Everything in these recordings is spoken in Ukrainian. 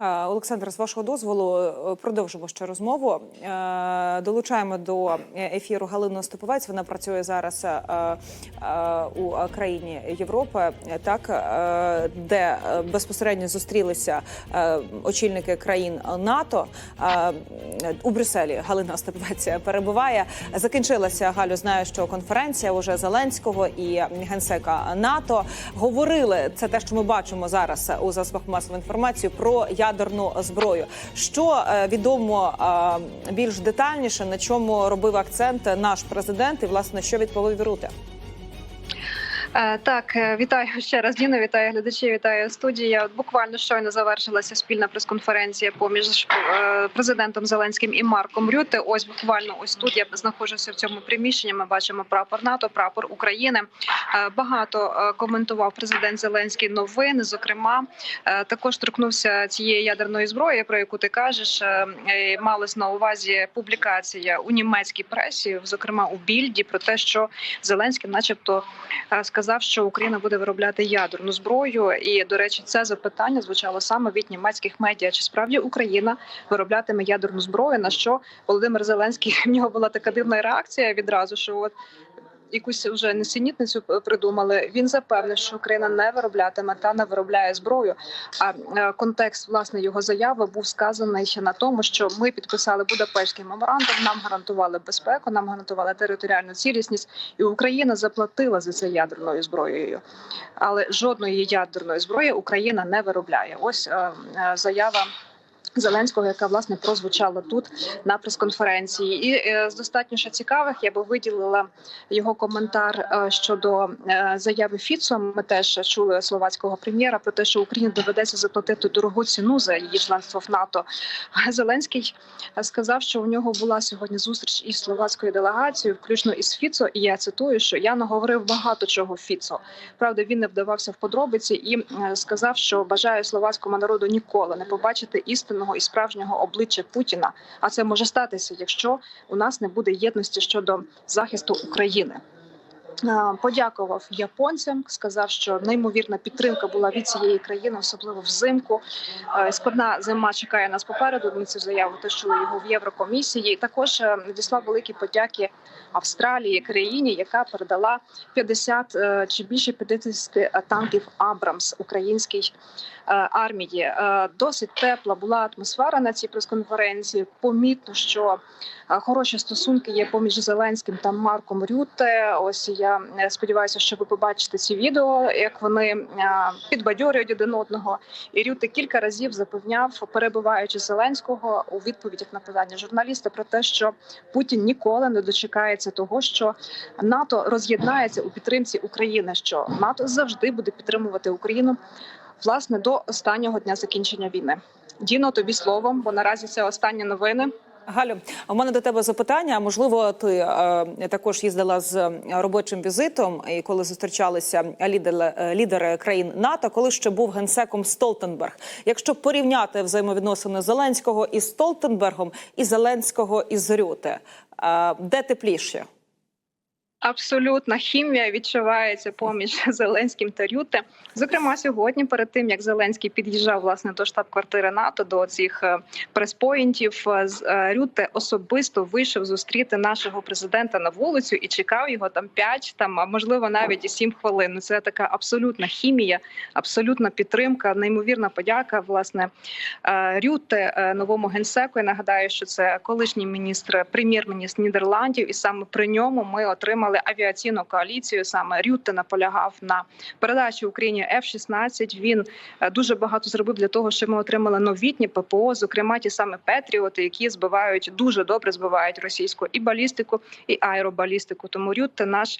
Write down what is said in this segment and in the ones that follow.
Е, Олександр, з вашого дозволу е, продовжимо ще розмову. Е, Долучаємо до ефіру Галину Степовець. Вона працює зараз у країні Європи, так де безпосередньо зустрілися очільники країн НАТО у Брюсселі. Галина Степовець перебуває. Закінчилася Галю. Знаю, що конференція уже Зеленського і генсека НАТО говорили. Це те, що ми бачимо зараз у засобах масової інформації про ядерну зброю. Що е, відомо е, більш детальніше, на чому робив акцент наш президент, і власне що відповів Руте? Е, Так, е, вітаю ще раз. Діно, вітаю глядачі, вітаю студія. Буквально щойно завершилася спільна прес-конференція поміж е, президентом Зеленським і Марком Рюте. Ось буквально ось тут я знаходжуся в цьому приміщенні. Ми бачимо прапор НАТО, прапор України. Багато коментував президент Зеленський новини. Зокрема, також торкнувся цієї ядерної зброї, про яку ти кажеш. Малась на увазі публікація у німецькій пресі, зокрема у більді, про те, що Зеленський, начебто, е, сказав, що Україна буде виробляти ядерну зброю. І до речі, це запитання звучало саме від німецьких медіа. Чи справді Україна вироблятиме ядерну зброю? На що Володимир Зеленський в нього була така дивна реакція відразу, що от. Якусь вже несенітницю придумали. Він запевнив, що Україна не вироблятиме та не виробляє зброю. А е, контекст власне його заяви був сказаний ще на тому, що ми підписали Будапештський меморандум. Нам гарантували безпеку, нам гарантували територіальну цілісність, і Україна заплатила за це ядерною зброєю. Але жодної ядерної зброї Україна не виробляє. Ось е, е, заява. Зеленського, яка власне прозвучала тут на прес-конференції, і е, з достатньо цікавих я би виділила його коментар е, щодо е, заяви Фіцо. Ми теж чули словацького прем'єра про те, що Україні доведеться заплатити дорогу ціну за її членство в НАТО. Зеленський сказав, що у нього була сьогодні зустріч із словацькою делегацією, включно із Фіцо. І я цитую, що я наговорив багато чого Фіцо. Правда, він не вдавався в подробиці і сказав, що бажає словацькому народу ніколи не побачити істинного і справжнього обличчя Путіна. А це може статися, якщо у нас не буде єдності щодо захисту України. Подякував японцям, сказав, що неймовірна підтримка була від цієї країни, особливо взимку. Е, Складна зима чекає нас попереду. Ми цю заяву чули його в Єврокомісії. Також е, надіслав великі подяки Австралії, країні, яка передала 50 е, чи більше 50 танків Абрамс українській армії. Досить тепла була атмосфера на цій прес-конференції. Помітно, що хороші стосунки є поміж Зеленським та Марком Рюте. Ось я е, сподіваюся, що ви побачите ці відео, як вони е, підбадьорюють один одного. І Рюте кілька разів запевняв, перебуваючи Зеленського у відповідях на питання журналіста про те, що Путін ніколи не дочекається того, що НАТО роз'єднається у підтримці України. Що НАТО завжди буде підтримувати Україну власне до останнього дня закінчення війни. Діно, тобі словом, бо наразі це останні новини. Галю, у мене до тебе запитання. Можливо, ти е, також їздила з робочим візитом, і коли зустрічалися лідери, е, лідери країн НАТО, коли ще був генсеком Столтенберг. Якщо порівняти взаємовідносини Зеленського із Столтенбергом і Зеленського із Рюте, е, де тепліше? Абсолютна хімія відчувається поміж Зеленським та Рюте. Зокрема, сьогодні, перед тим як Зеленський під'їжджав власне до штаб-квартири НАТО до цих е, прес-поінтів, е, е, Рюте особисто вийшов зустріти нашого президента на вулицю і чекав його там 5, там а можливо навіть і 7 хвилин. Ну, Це така абсолютна хімія, абсолютна підтримка, неймовірна подяка. Власне Рюте, новому генсеку. Я нагадаю, що це колишній міністр, прем'єр-міністр Нідерландів, і саме при ньому ми отримали авіаційну коаліцію. Саме Рютте наполягав на передачі Україні F-16. Він е, дуже багато зробив для того, щоб ми отримали новітні ППО, зокрема ті саме Петріоти, які збивають дуже добре збивають російську і балістику, і аеробалістику. Тому Рютте наш.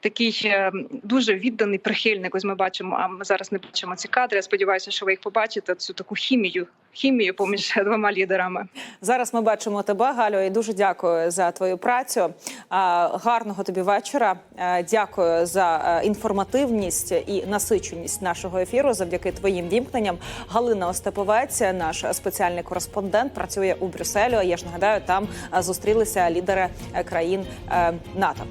Такий е, дуже відданий прихильник. Ось ми бачимо. А ми зараз не бачимо ці кадри. Я сподіваюся, що ви їх побачите. Цю таку хімію, хімію поміж двома лідерами. Зараз ми бачимо тебе, Галю, і дуже дякую за твою працю. Гарного тобі вечора. Дякую за інформативність і насиченість нашого ефіру. Завдяки твоїм вімкненням. Галина Остаповець, наш спеціальний кореспондент, працює у Брюсселі. Я ж нагадаю, там зустрілися лідери е, країн е, НАТО.